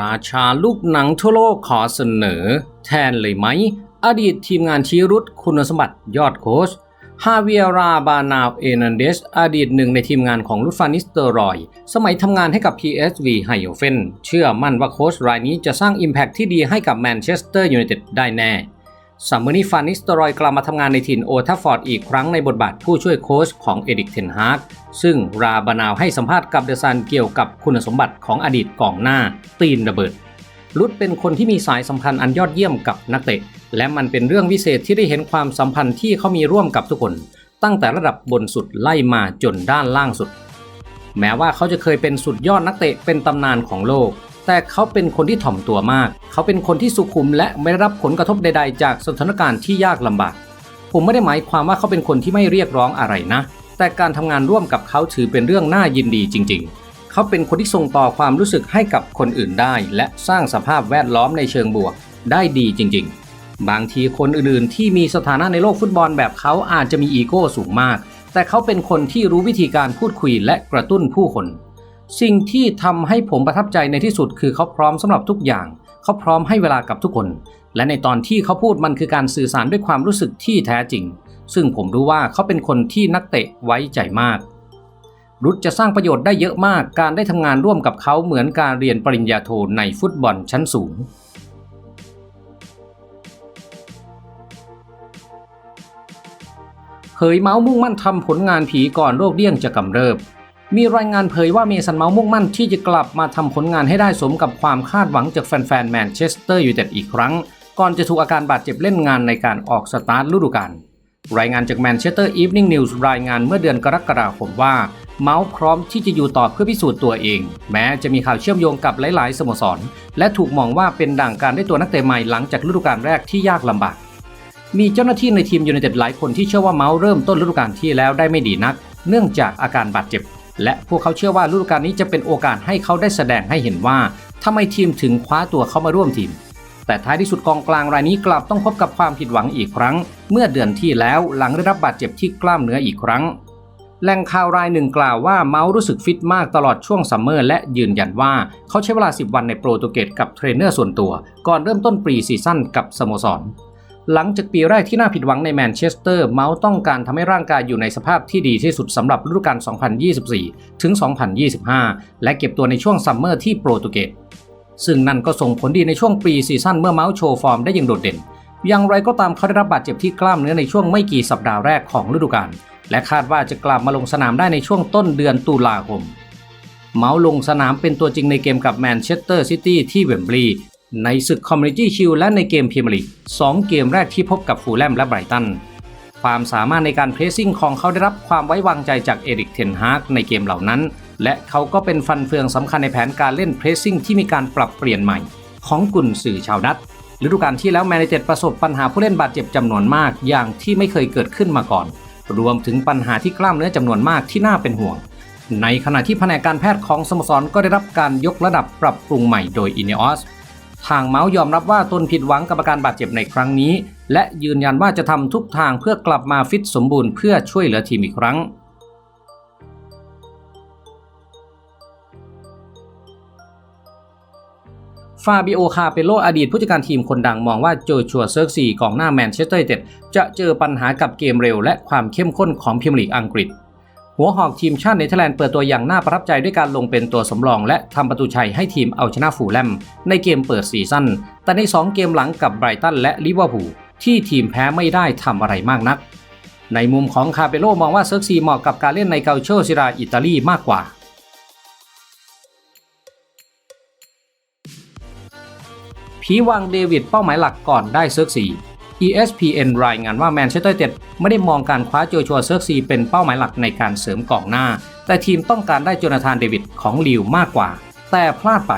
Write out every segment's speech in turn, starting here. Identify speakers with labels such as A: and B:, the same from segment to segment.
A: ราชาลูกหนังทั่วโลกขอเสนอ แทนเลยไหม อดีตทีมงานชี้รุดคุณสมบัติยอดโค้ชฮาเวียราบานาเอนันเดสอดีตหนึ่งในทีมงานของลุฟานิสเตอรอย สมัยทำงานให้กับ PSV ไฮโอเฟนเชื่อมั่นว่าโค้ชรายนี้จะสร้าง Impact ที่ดีให้กับแมนเชสเตอร์ยูไนเต็ดได้แน่ ซัมเมอร์นี้ฟานิสตอรอยกลับมาทำงานในถิ่นโอทัฟฟอร์ดอีกครั้งในบทบาทผู้ช่วยโค้ชของเอดิกเทนฮาร์กซึ่งราบานาวให้สัมภาษณ์กับเดอะซันเกี่ยวกับคุณสมบัติของอดีตกองหน้า ตีนระเบิดรุดเป็นคนที่มีสายสัมพันธ์อันยอดเยี่ยมกับนักเตะ และมันเป็นเรื่องวิเศษที่ได้เห็นความสัมพันธ์ที่เขามีร่วมกับทุกคน ตั้งแต่ระดับบนสุดไล่มาจนด้านล่างสุด แม้ว่าเขาจะเคยเป็นสุดยอดนักเตะเป็นตำนานของโลก แต่เขาเป็นคนที่ถ่อมตัวมาก เขาเป็นคนที่สุขุมและไม่ได้รับผลกระทบใด ๆ จากสถานการณ์ที่ยากลำบาก ผมไม่ได้หมายความว่าเขาเป็นคนที่ไม่เรียกร้องอะไรนะ แต่การทำงานร่วมกับเขาถือเป็นเรื่องน่ายินดีจริง ๆ เขาเป็นคนที่ส่งต่อความรู้สึกให้กับคนอื่นได้ และสร้างสภาพแวดล้อมในเชิงบวก ได้ดีจริง ๆ บางทีคนอื่นๆ ที่มีสถานะในโลกฟุตบอลแบบเขาอาจจะมีอีโก้สูงมาก แต่เขาเป็นคนที่รู้วิธีการพูดคุยและกระตุ้นผู้คน สิ่งที่ทำให้ผมประทับใจในที่สุดคือเขาพร้อมสำหรับทุกอย่าง เขาพร้อมให้เวลากับทุกคน และในตอนที่เขาพูดมันคือการสื่อสารด้วยความรู้สึกที่แท้จริง ซึ่งผมรู้ว่าเขาเป็นคนที่นักเตะไว้ใจมากรุดจะสร้างประโยชน์ได้เยอะมาก การได้ทำงานร่วมกับเขาเหมือนการเรียนปริญญาโทในฟุตบอลชั้นสูง เผยเมาส์มุ่งมั่นทำผลงานผีก่อนโรคเดี้ยงจะกำเริบ มีรายงานเผยว่าเมสันเมาส์มุ่งมั่นที่จะกลับมาทำผลงานให้ได้สมกับความคาดหวังจากแฟนๆแมนเชสเตอร์ยูไนเต็ดอีกครั้ง ก่อนจะถูกอาการบาดเจ็บเล่นงานในการออกสตาร์ทฤดูกาลรายงานจากแมนเชสเตอร์อีฟนิ่งนิวส์รายงานเมื่อเดือนกรกฎาคมว่า เมาส์พร้อมที่จะอยู่ต่อเพื่อพิสูจน์ตัวเอง แม้จะมีข่าวเชื่อมโยงกับหลาย ๆ สโมสร และถูกมองว่าเป็นด่างการได้ตัวนักเตะใหม่หลังจากฤดูกาลแรกที่ยากลำบาก มีเจ้าหน้าที่ในทีมยูไนเต็ดหลายคนที่เชื่อว่าเมาส์เริ่มต้นฤดูกาลที่แล้วได้ไม่ดีนัก เนื่องจากอาการบาดเจ็บ และพวกเขาเชื่อว่าฤดูกาลนี้จะเป็นโอกาสให้เขาได้แสดงให้เห็นว่าทำไมทีมถึงคว้าตัวเขามาร่วมทีม แต่ท้ายที่สุดกองกลางรายนี้กลับต้องพบกับความผิดหวังอีกครั้ง เมื่อเดือนที่แล้วหลังได้รับบาดเจ็บที่กล้ามเนื้ออีกครั้งแหล่งข่าวรายหนึ่งกล่าวว่าเมาส์รู้สึกฟิตมากตลอดช่วงซัมเมอร์และยืนยันว่าเขาใช้เวลา 10 วันในโปรตุเกสกับเทรนเนอร์ส่วนตัว ก่อนเริ่มต้นปรีซีซั่นกับสโมสร หลังจากปีแรกที่น่าผิดหวังในแมนเชสเตอร์ เมาส์ต้องการทำให้ร่างกายอยู่ในสภาพที่ดีที่สุดสำหรับฤดูกาล 2024 ถึง 2025 และเก็บตัวในช่วงซัมเมอร์ที่โปรตุเกส ซึ่งนั่นก็ส่งผลดีในช่วงปีซีซั่นเมื่อเมาส์โชว์ฟอร์มได้อย่างโดดเด่น อย่างไรก็ตามเขาได้รับบาดเจ็บที่กล้ามเนื้อในช่วงไม่กี่สัปดาห์แรกของฤดูกาล และคาดว่าจะกลับมาลงสนามได้ในช่วงต้นเดือนตุลาคมเมาส์ลงสนามเป็นตัวจริงในเกมกับแมนเชสเตอร์ซิตี้ที่เวมบลีย์ ในศึกคอมมูนิตี้ชิลและในเกมพรีเมียร์ลีกสองเกมแรกที่พบกับฟูลแลมและไบรตัน ความสามารถในการเพรสซิ่งของเขาได้รับความไว้วางใจจากเอริกเทนฮากในเกมเหล่านั้น และเขาก็เป็นฟันเฟืองสำคัญในแผนการเล่นเพรสซิ่งที่มีการปรับเปลี่ยนใหม่ ของกุนสื่อชาวดัตฤดูกาลที่แล้วแมนยูไนเต็ดประสบปัญหาผู้เล่นบาดเจ็บจำนวนมากอย่างที่ไม่เคยเกิดขึ้นมาก่อน รวมถึงปัญหาที่กล้ามเนื้อจำนวนมากที่น่าเป็นห่วง ในขณะที่แผนกการแพทย์ของสโมสรก็ได้รับการยกระดับปรับปรุงใหม่โดยอินเนอส ทางเมาส์ยอมรับว่าตนผิดหวังกับอาการบาดเจ็บในครั้งนี้ และยืนยันว่าจะทำทุกทางเพื่อกลับมาฟิตสมบูรณ์เพื่อช่วยเหลือทีมอีกครั้งฟาบิโอ คาเปโล อดีตผู้จัดการทีมคนดังมองว่าโจชัวเซิร์กซีกองหน้าแมนเชสเตอร์ยูไนเต็ดจะเจอปัญหากับเกมเร็วและความเข้มข้นของพรีเมียร์ลีกอังกฤษ หัวหอกทีมชาติเนเธอร์แลนด์เปิดตัวอย่างน่าประทับใจด้วยการลงเป็นตัวสำรอง และทำประตูชัยให้ทีมเอาชนะฟูลแลมในเกมเปิดซีซั่น แต่ใน 2 เกมหลังกับไบรตันและลิเวอร์พูลที่ทีมแพ้ไม่ได้ทำอะไรมากนัก ในมุมของคาเปโลมองว่าเซิร์กซีเหมาะกับการเล่นในเกาโชซิราอิตาลีมากกว่าผีวังเดวิดเป้าหมายหลักก่อนได้เซิร์กซี ESPN รายงานว่าแมนเชสเตอร์ยูไนเต็ดไม่ได้มองการคว้าโจชัวเซิร์กซีเป็นเป้าหมายหลักในการเสริมกองหน้า แต่ทีมต้องการได้โจนาธานเดวิดของลิวมากกว่า แต่พลาดไป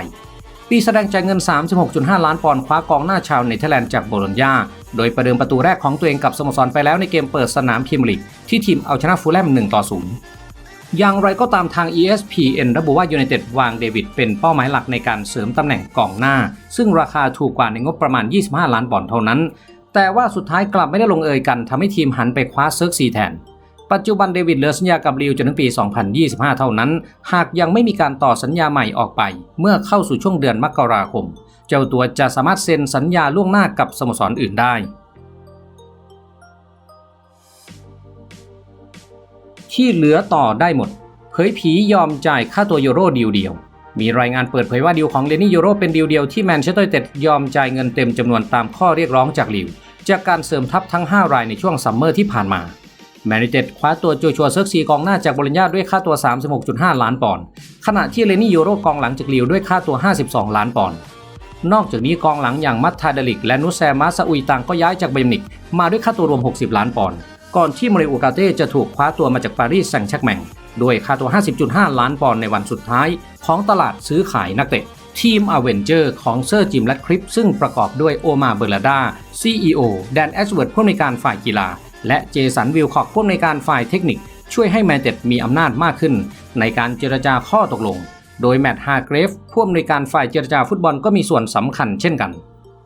A: ปีแสดงจ่ายเงิน 36.5 ล้านปอนด์คว้ากองหน้าชาวเนเธอร์แลนด์จากโบโลญญาโดยประเดิมประตูแรกของตัวเองกับสโมสรไปแล้วในเกมเปิดสนามพรีเมียร์ลีกที่ทีมเอาชนะฟูลแลม1ต่อ0อย่างไรก็ตามทาง ESPN ระบุว่ายูไนเต็ดวางเดวิดเป็นเป้าหมายหลักในการเสริมตำแหน่งกองหน้า ซึ่งราคาถูกกว่าในงบประมาณ 25 ล้านปอนด์เท่านั้น แต่ว่าสุดท้ายกลับไม่ได้ลงเอยกันทำให้ทีมหันไปคว้าเซิร์กซีแทน ปัจจุบันเดวิดเหลือสัญญากับลิวจนถึงปี 2025 เท่านั้น หากยังไม่มีการต่อสัญญาใหม่ออกไป เมื่อเข้าสู่ช่วงเดือนมกราคม เจ้าตัวจะสามารถเซ็นสัญญาล่วงหน้ากับสโมสรอื่นได้ที่เหลือต่อได้หมด เผยผียอมจ่ายค่าตัวยูโรดีลเดียว มีรายงานเปิดเผยว่าดีลของเลนี่ยูโรเป็นดีลเดียวที่แมนเชสเตอร์ยูไนเต็ดยอมจ่ายเงินเต็มจำนวนตามข้อเรียกร้องจากลิว จากการเสริมทัพทั้ง 5 รายในช่วงซัมเมอร์ที่ผ่านมาแมนยูเต็ดคว้าตัวโจชัวเซิร์กซีกองหน้าจากบริญญาด้วยค่าตัว 36.5 ล้านปอนด์ขณะที่เลนี่ยูโรกองหลังจากลิวด้วยค่าตัว 52 ล้านปอนด์นอกจากนี้กองหลังอย่างมัตทาเดลิก และนุสแซมาซาอุยตังก็ย้ายจากไบยร์นมิกมาด้วยค่าตัวรวม 60 ล้านปอนด์ก่อนที่โมเรโอกาเต้จะถูกคว้าตัวมาจากปารีสแซงต์แชร์กแมงด้วยค่าตัว 50.5 ล้านปอนด์ในวันสุดท้าย ของตลาดซื้อขายนักเตะ ทีมอเวนเจอร์ของเซอร์จิมและคริป ซึ่งประกอบด้วยโอมาเบอร์ลาดา CEO แดนแอชเวิร์ดผู้อำนวยการฝ่ายกีฬา และเจสันวิลคอกผู้อำนวยการฝ่ายเทคนิค ช่วยให้แมนเต็ดมีอำนาจมากขึ้น ในการเจรจาข้อตกลง โดยแมตต์ฮาร์เกรฟผู้อำนวยการฝ่ายเจรจาฟุตบอลก็มีส่วนสำคัญเช่นกัน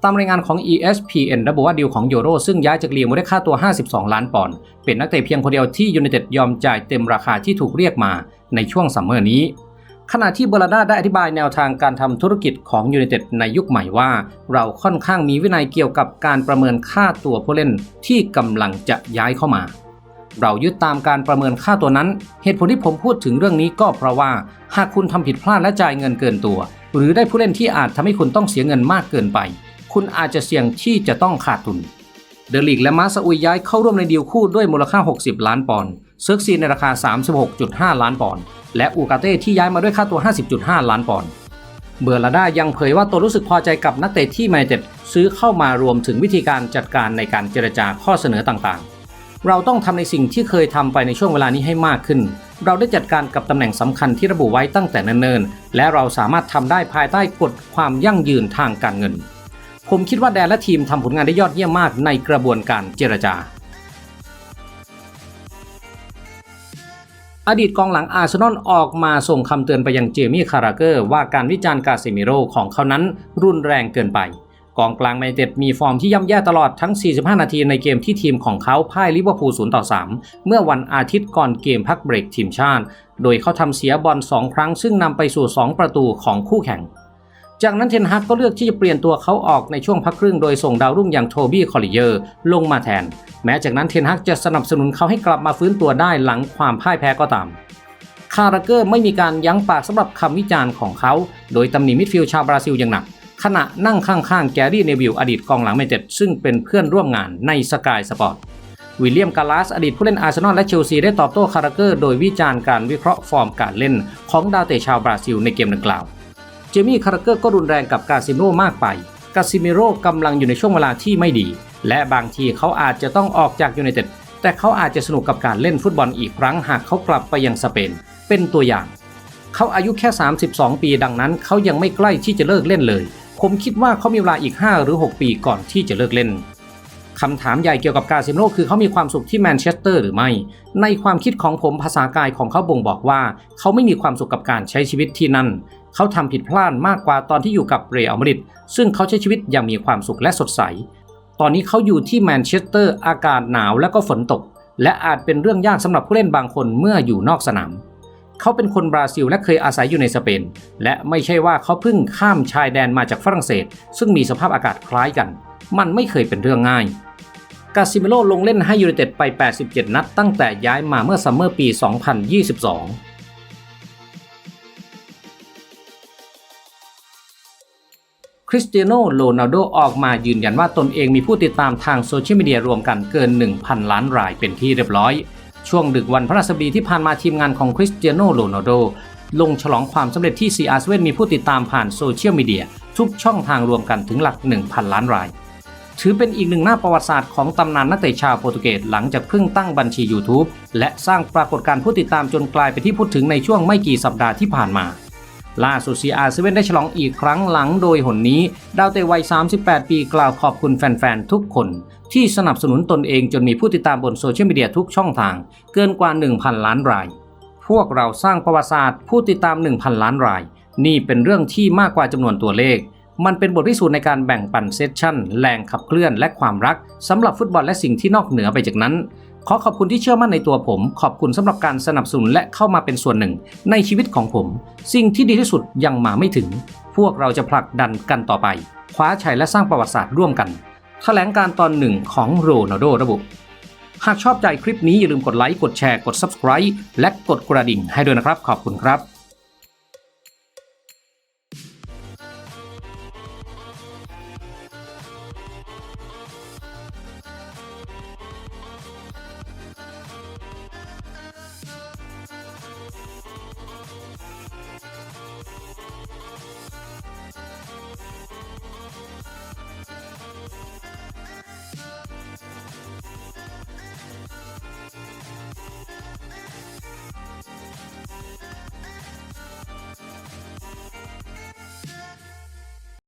A: ตามรายงานของ ESPN ระบุว่าดีลของโยโรซึ่งย้ายจากเลียงมูลค่าตัว 52 ล้านปอนด์เป็นนักเตะเพียงคนเดียวที่ยูไนเต็ดยอมจ่ายเต็มราคาที่ถูกเรียกมาในช่วงซัมเมอร์นี้ ขณะที่เบอร์ลาดาได้อธิบายแนวทางการทำธุรกิจของยูไนเต็ดในยุคใหม่ว่า เราค่อนข้างมีวินัยเกี่ยวกับการประเมินค่าตัวผู้เล่นที่กำลังจะย้ายเข้ามา เรายึดตามการประเมินค่าตัวนั้น เหตุผลที่ผมพูดถึงเรื่องนี้ก็เพราะว่า หากคุณทำผิดพลาดและจ่ายเงินเกินตัว หรือได้ผู้เล่นที่อาจทำให้คุณต้องเสียเงินมากเกินไป คุณอาจจะเสี่ยงที่จะต้องขาดทุนเดลิกและมาซาอุยย้ายเข้าร่วมในดีลคู่ด้วยมูลค่า 60 ล้านปอนด์เซิร์กซีในราคา 36.5 ล้านปอนด์ และอูกาเต้ที่ย้ายมาด้วยค่าตัว 50.5 ล้านปอนด์ เบอร์ลาด้ายังเผยว่าตัวรู้สึกพอใจกับนักเตะที่มนเต็ดซื้อเข้ามารวมถึงวิธีการจัดการในการเจรจาข้อเสนอต่างๆ เราต้องทำในสิ่งที่เคยทำไปในช่วงเวลานี้ให้มากขึ้น เราได้จัดการกับตำแหน่งสำคัญที่ระบุไว้ตั้งแต่เนิ่นๆ และเราสามารถทำได้ภายใต้กฎความยั่งยืนทางการเงิน ผมคิดว่าแดนและทีมทำผลงานได้ยอดเยี่ยมมากในกระบวนการเจรจา อดีตกองหลังอาร์เซนอลออกมาส่งคำเตือนไปยังเจมี่คาราเกอร์ว่าการวิจารณ์กาเซมิโรของเขานั้นรุนแรงเกินไป กองกลางแมนเต็ดมีฟอร์มที่ย่ำแย่ตลอดทั้ง 45 นาทีในเกมที่ทีมของเขาพ่ายลิเวอร์พูล 0 ต่อ 3 เมื่อวันอาทิตย์ก่อนเกมพักเบรกทีมชาติ โดยเขาทำเสียบอล 2 ครั้งซึ่งนำไปสู่ 2 ประตูของคู่แข่ง จากนั้นเทนฮักก็เลือกที่จะเปลี่ยนตัวเขาออกในช่วงพักครึ่งโดยส่งดาวรุ่งอย่างโทบี้คอลลิเยอร์ลงมาแทน แม้จากนั้นเทนฮักจะสนับสนุนเขาให้กลับมาฟื้นตัวได้หลังความพ่ายแพ้ก็ตาม คาราเกอร์ไม่มีการยั้งปากสำหรับคำวิจารณ์ของเขา โดยตำหนิมิดฟิลด์ชาวบราซิลอย่างหนัก ขณะนั่งข้างๆแกรี่เนวิลอดีตกองหลังแมนเต็ดซึ่งเป็นเพื่อนร่วมงานในสกายสปอร์ตวิลเลียมกาลาสอดีตผู้เล่นอาร์เซนอลและเชลซีได้ตอบโต้คาราเกอร์โดยวิจารณ์การวิเคราะห์ฟอร์มการเล่นของดาวเตะชาวบราซิลในเกมดังกล่าว เจมี่คาราเกอร์ก็รุนแรงกับกาซิโร่มากไป กาซิเมโร่กำลังอยู่ในช่วงเวลาที่ไม่ดี และบางทีเขาอาจจะต้องออกจากยูไนเต็ด แต่เขาอาจจะสนุกกับการเล่นฟุตบอลอีกครั้งหากเขากลับไปยังสเปน เป็นตัวอย่าง เขาอายุแค่ 32 ปีดังนั้นเขายังไม่ใกล้ที่จะเลิกเล่นเลย ผมคิดว่าเขามีเวลาอีก 5 หรือ 6 ปีก่อนที่จะเลิกเล่นคำถามใหญ่เกี่ยวกับกาซิโร่คือเขามีความสุขที่แมนเชสเตอร์หรือไม่ ในความคิดของผมภาษากายของเขาบ่งบอกว่า เขาไม่มีความสุขกับการใช้ชีวิตที่นั่น เขาทำผิดพลาดมากกว่าตอนที่อยู่กับเรอัลมาดริดซึ่งเขาใช้ชีวิตอย่างมีความสุขและสดใส ตอนนี้เขาอยู่ที่แมนเชสเตอร์อากาศหนาวและก็ฝนตก และอาจเป็นเรื่องยากสำหรับผู้เล่นบางคนเมื่ออยู่นอกสนาม เขาเป็นคนบราซิลและเคยอาศัยอยู่ในสเปน และไม่ใช่ว่าเขาเพิ่งข้ามชายแดนมาจากฝรั่งเศส ซึ่งมีสภาพอากาศคล้ายกัน มันไม่เคยเป็นเรื่องง่ายกาซิเมโลลงเล่นให้ยูไนเต็ดไป 87 นัดตั้งแต่ย้ายมาเมื่อซัมเมอร์ปี 2022 คริสเตียโนโรนัลโดออกมายืนยันว่าตนเองมีผู้ติดตามทางโซเชียลมีเดียรวมกันเกิน 1,000 ล้านรายเป็นที่เรียบร้อย ช่วงดึกวันพระราชบดีที่ผ่านมาทีมงานของคริสเตียโนโรนัลโดลงฉลองความสำเร็จที่ CR7 มีผู้ติดตามผ่านโซเชียลมีเดียทุกช่องทางรวมกันถึงหลัก 1,000 ล้านราย ถือเป็นอีกหนึ่งหน้าประวัติศาสตร์ของตำนานนักเตะชาวโปรตุเกสหลังจากเพิ่งตั้งบัญชี YouTube และสร้างปรากฏการณ์ผู้ติดตามจนกลายเป็นที่พูดถึงในช่วงไม่กี่สัปดาห์ที่ผ่านมา ล่าสุด CR7 ได้ฉลองอีกครั้งหลังโดยหนนี้ ดาวเตะวัย 38 ปีกล่าวขอบคุณแฟน ๆ ทุกคน ที่สนับสนุนตนเองจนมีผู้ติดตามบนโซเชียลมีเดียทุกช่องทาง เกินกว่า 1,000 ล้านราย พวกเราสร้างประวัติศาสตร์ผู้ติดตาม 1,000 ล้านราย นี่เป็นเรื่องที่มากกว่าจำนวนตัวเลข มันเป็นบทพิสูจน์ในการแบ่งปันเซสชั่น แรงขับเคลื่อนและความรักสำหรับฟุตบอลและสิ่งที่นอกเหนือไปจากนั้น ขอขอบคุณที่เชื่อมั่นในตัวผม ขอบคุณสำหรับการสนับสนุนและเข้ามาเป็นส่วนหนึ่ง ในชีวิตของผม สิ่งที่ดีที่สุดยังมาไม่ถึง พวกเราจะผลักดันกันต่อไป คว้าชัยและสร้างประวัติศาสตร์ร่วมกันแถลงการตอนหนึ่งของโรนัลโดระบุ หากชอบใจคลิปนี้อย่าลืมกดไลค์กดแชร์กด subscribe และกดกระดิ่งให้ด้วยนะครับ ขอบคุณครับ